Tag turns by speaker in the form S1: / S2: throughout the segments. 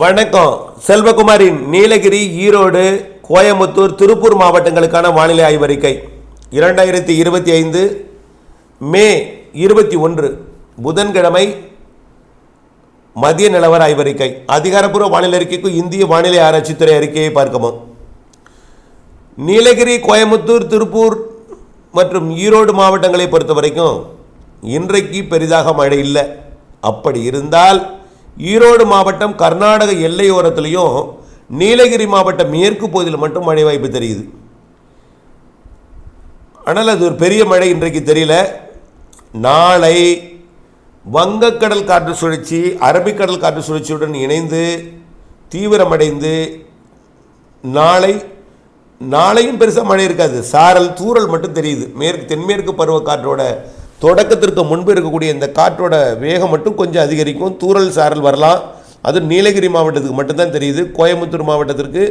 S1: வணக்கம். செல்வகுமாரின் நீலகிரி ஈரோடு கோயம்புத்தூர் திருப்பூர் மாவட்டங்களுக்கான வானிலை ஆய்வறிக்கை. இரண்டாயிரத்தி இருபத்தி ஐந்து மே இருபத்தி ஒன்று புதன்கிழமை மதிய நிலவர ஆய்வறிக்கை. அதிகாரப்பூர்வ வானிலை அறிக்கைக்கு இந்திய வானிலை ஆராய்ச்சித்துறை அறிக்கையை பார்க்கவும். நீலகிரி கோயம்புத்தூர் திருப்பூர் மற்றும் ஈரோடு மாவட்டங்களை பொறுத்த வரைக்கும் இன்றைக்கு பெரிதாக மழை இல்லை. அப்படி இருந்தால் ஈரோடு மாவட்டம் கர்நாடக எல்லையோரத்துலேயும் நீலகிரி மாவட்ட மேற்கு பகுதியில் மட்டும் மழை வாய்ப்பு தெரியுது. ஆனால் அது ஒரு பெரிய மழை இன்றைக்கு தெரியல. நாளை வங்கக்கடல் காற்று சுழற்சி அரபிக்கடல் காற்று சுழற்சியுடன் இணைந்து தீவிரமடைந்து நாளை நாளையும் பெருசாக மழை இருக்காது. சாரல் தூறல் மட்டும் தெரியுது. மேற்கு தென்மேற்கு பருவக்காற்றோட தொடக்கத்திற்கு முன்பு இருக்கக்கூடிய இந்த காற்றோட வேகம் மட்டும் கொஞ்சம் அதிகரிக்கும். தூறல் சாரல் வரலாம். அது நீலகிரி மாவட்டத்துக்கு மட்டும்தான் தெரியுது. கோயம்புத்தூர் மாவட்டத்திற்கு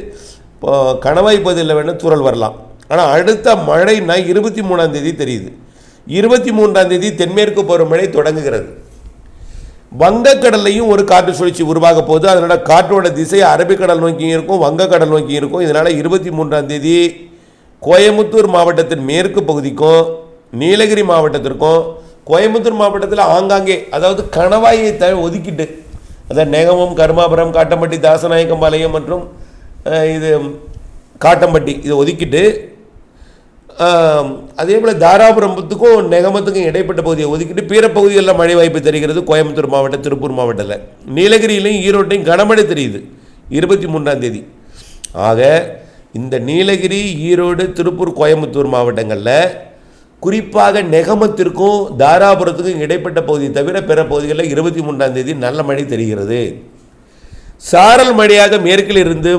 S1: இப்போ கணவாய் பகுதியில் வேணும் தூரல் வரலாம். ஆனால் அடுத்த மழைனா இருபத்தி மூணாம் தேதி தெரியுது. இருபத்தி மூன்றாம் தேதி தென்மேற்கு மழை தொடங்குகிறது. வங்கக்கடல்லையும் ஒரு காற்று சுழற்சி உருவாக போகுது. அதனால் காற்றோட திசை அரபிக்கடல் நோக்கியும் இருக்கும் வங்கக்கடல் நோக்கியும் இருக்கும். இதனால் இருபத்தி மூன்றாம் தேதி கோயம்புத்தூர் மாவட்டத்தின் மேற்கு பகுதிக்கும் நீலகிரி மாவட்டத்திற்கும் கோயம்புத்தூர் மாவட்டத்தில் ஆங்காங்கே அதாவது கணவாயை த ஒதுக்கிட்டு அதாவது நெகமம் கருமாபுரம் காட்டம்பட்டி தாசநாயக்கம்பாளையம் மற்றும் இது காட்டம்பட்டி இதை ஒதுக்கிட்டு அதே போல் தாராபுரத்துக்கும் நெகமத்துக்கும் இடைப்பட்ட பகுதியை ஒதுக்கிட்டு பிற பகுதிகளில் மழை வாய்ப்பு தெரிகிறது கோயம்புத்தூர் மாவட்டம் திருப்பூர் மாவட்டத்தில். நீலகிரியிலையும் ஈரோட்டையும் கனமழை தெரியுது இருபத்தி மூன்றாம் தேதி. ஆக இந்த நீலகிரி ஈரோடு திருப்பூர் கோயம்புத்தூர் மாவட்டங்களில் குறிப்பாக நெகமத்திற்கும் தாராபுரத்துக்கும் இடைப்பட்ட பகுதி தவிர பிற பகுதிகளில் இருபத்தி மூன்றாம் தேதி நல்ல மழை தெரிகிறது. சாரல் மழையாக மேற்கில் இருந்து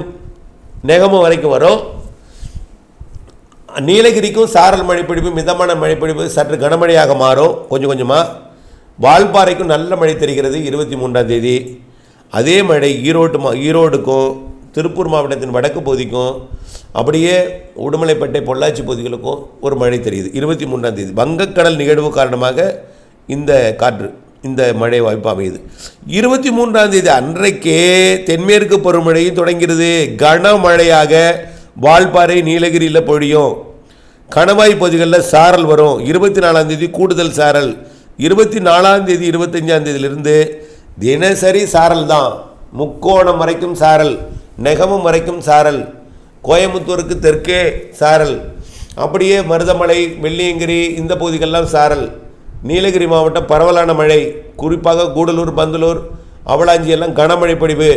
S1: நெகமம் வரைக்கும் வரும். நீலகிரிக்கும் சாரல் மழைப்பிடிப்பு மிதமான மழைப்பிடிப்பு சற்று கனமழையாக மாறும். கொஞ்சம் கொஞ்சமாக வால்பாறைக்கும் நல்ல மழை தெரிகிறது இருபத்தி மூன்றாம் தேதி. அதே மழை ஈரோட்டு மா ஈரோடுக்கும் திருப்பூர் மாவட்டத்தின் வடக்கு பகுதிக்கும் அப்படியே உடுமலைப்பேட்டை பொள்ளாச்சி பகுதிகளுக்கும் ஒரு மழை தெரியுது. இருபத்தி மூன்றாம் தேதி. வங்கக்கடல் நிகழ்வு காரணமாக இந்த காற்று இந்த மழை வாய்ப்பு அமையுது. இருபத்தி மூன்றாம் தேதி அன்றைக்கே தென்மேற்கு பருவமழையும் தொடங்கிறது. கனமழையாக வால்பாறை நீலகிரியில் பொழியும். கணவாய் பகுதிகளில் சாரல் வரும். இருபத்தி நாலாம் தேதி கூடுதல் சாரல். இருபத்தி நாலாம் தேதி இருபத்தஞ்சாம் தேதியிலிருந்து தினசரி சாரல் தான். முக்கோணம் வரைக்கும் சாரல். நெகமும் வரைக்கும் சாரல். கோயம்புத்தூருக்கு தெற்கே சாரல். அப்படியே மருதமலை வெள்ளியங்கிரி இந்த பகுதிகளெலாம் சாரல். நீலகிரி மாவட்டம் பரவலான மழை. குறிப்பாக கூடலூர் பந்தலூர் அவலாஞ்சி எல்லாம் கனமழை பொழிவு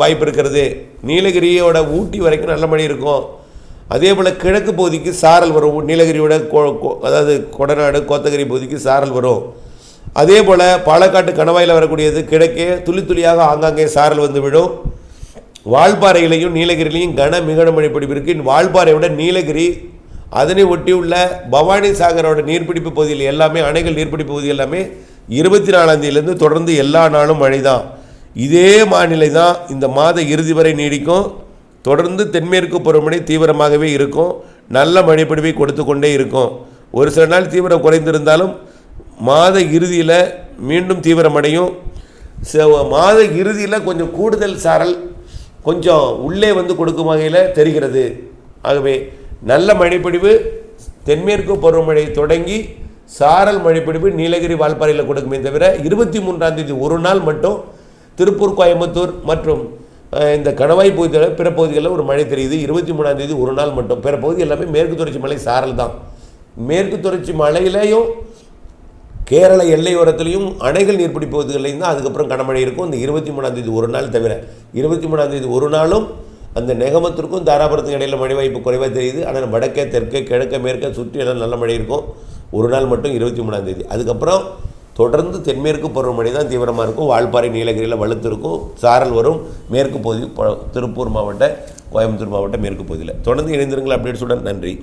S1: வாய்ப்பு இருக்கிறது. நீலகிரியோட ஊட்டி வரைக்கும் நல்ல மழை இருக்கும். அதே போல் கிழக்கு பகுதிக்கு சாரல் வரும். நீலகிரியோட அதாவது கொடநாடு கோத்தகிரி பகுதிக்கு சாரல் வரும். அதே போல் பாலக்காட்டு கணவாயில் வரக்கூடியது கிழக்கே துளி துளியாக ஆங்காங்கே சாரல் வந்து விடும் வால்பாறையிலையும் நீலகிரிலையும் கன மிகன மழை பிடிப்பு இருக்கு வால்பாறை விட நீலகிரி அதனை ஒட்டியுள்ள பவானி சாகரோட நீர்பிடிப்பு பகுதியில் எல்லாமே அணைகள் நீர்பிடிப்பு பகுதி எல்லாமே இருபத்தி நாலாந்தேதியிலேருந்து தொடர்ந்து எல்லா நாளும் மழை தான் இதே வானிலை தான் இந்த மாத இறுதி வரை நீடிக்கும். தொடர்ந்து தென்மேற்கு பருவமழை தீவிரமாகவே இருக்கும். நல்ல மழைப்பிடிவை கொடுத்து கொண்டே இருக்கும். ஒரு சில நாள் தீவிரம் குறைந்திருந்தாலும் மாத இறுதியில் மீண்டும் தீவிரமடையும். ச- மாத இறுதியில் கொஞ்சம் கூடுதல் சாரல் கொஞ்சம் உள்ளே வந்து கொடுக்கும் வகையில் தெரிகிறது. ஆகவே நல்ல மழைப்பிடிவு தென்மேற்கு பருவமழை தொடங்கி சாரல் மழைப்பிடிவு நீலகிரி வால்பாறையில் கொடுக்குமே தவிர இருபத்தி மூன்றாம் தேதி ஒரு நாள் மட்டும் திருப்பூர் கோயம்புத்தூர் மற்றும் இந்த கணவாய் பகுதியில் பிற பகுதிகளில் ஒரு மழை தெரியுது. இருபத்தி மூணாம் தேதி ஒரு நாள் மட்டும். பிற பகுதி எல்லாமே மேற்கு தொடர்ச்சி மலை சாரல் தான். மேற்கு தொடர்ச்சி மலையிலையும் கேரள எல்லையோரத்துலையும் அணைகள் நீர்பிடிப்பு பகுதிகளையும் தான் அதுக்கப்புறம் கனமழை இருக்கும். இந்த இருபத்தி மூணாந்தேதி ஒரு நாள் தவிர இருபத்தி மூணாந்தேதி ஒரு நாளும் அந்த நெகமத்திற்கும் தாராபுரத்துக்கும் இடையில மழை வாய்ப்பு குறைவாக தெரியுது. ஆனால் வடக்கே தெற்கே கிழக்கே மேற்கே சுற்றி எல்லாம் நல்ல மழை இருக்கும். ஒரு நாள் மட்டும் இருபத்தி மூணாந்தேதி அதுக்கப்புறம் தொடர்ந்து தென்மேற்கு பருவமழை தான் தீவிரமாக இருக்கும். வால்பாறை நீலகிரியில் வலுத்திருக்கும் சாரல் வரும். மேற்கு பகுதி திருப்பூர் மாவட்ட கோயம்புத்தூர் மாவட்ட மேற்கு பகுதியில். தொடர்ந்து இணைந்திருங்கள். அப்டேட்ஸுடன் நன்றி.